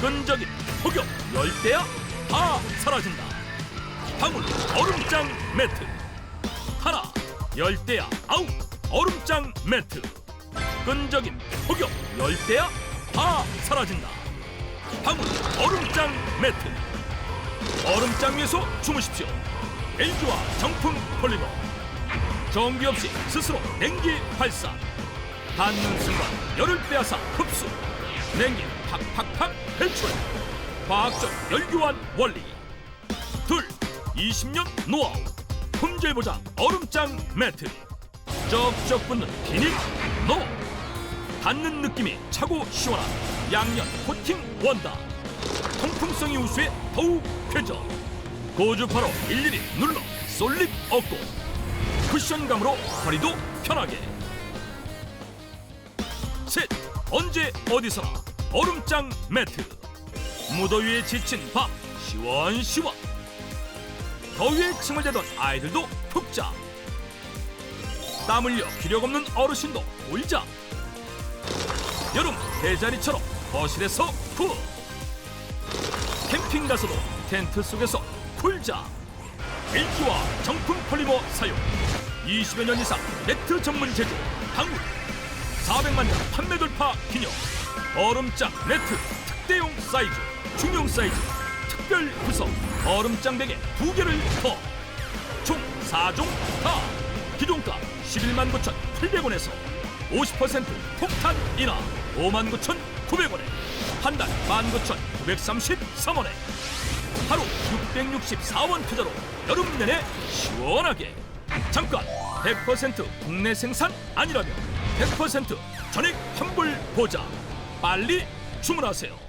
끈적인 폭염 열대야 다 사라진다. 방울 얼음장 매트. 하나 열대야 아웃 얼음장 매트. 끈적인 폭염 열대야 다 사라진다. 방울 얼음장 매트. 얼음장에서 주무십시오. LG와 정품 폴리머 전기 없이 스스로 냉기 발사. 닿는 순간 열을 빼앗아 흡수 냉기 팍팍팍 배출 과학적 열교환 원리. 둘 20년 노하우. 품질 보장 얼음장 매트. 쩍쩍 붙는 비닐 노. 닿는 느낌이 차고 시원한 양면 코팅 원다. 통풍성이 우수해 더욱 쾌적. 고주파로 일일이 눌러 쏠립 없고. 쿠션감으로 허리도 편하게. 셋 언제 어디서나 얼음장 매트 무더위에 지친 밤 시원시원. 더위에 침을 대던 아이들도 푹 자. 땀 흘려 기력 없는 어르신도 꿀자. 여름 대자리처럼 거실에서 굿 캠핑 가서도 텐트 속에서 쿨자. LG와 정품 폴리머 사용. 20여 년 이상 매트 전문 제조 방울 400만 장 판매 돌파 기념. 얼음장 매트 특대용 사이즈 중용 사이즈 특별 구성. 얼음장 베개 두 개를 더총 4종 다. 기종가 11만 9,800원에서 50% 폭탄 인하 5만 9,900원에 한 달 19,933원에. 하루 664원 투자로 여름 내내 시원하게. 잠깐 100% 국내 생산 아니라면 100% 전액 환불 보장. 빨리 주문하세요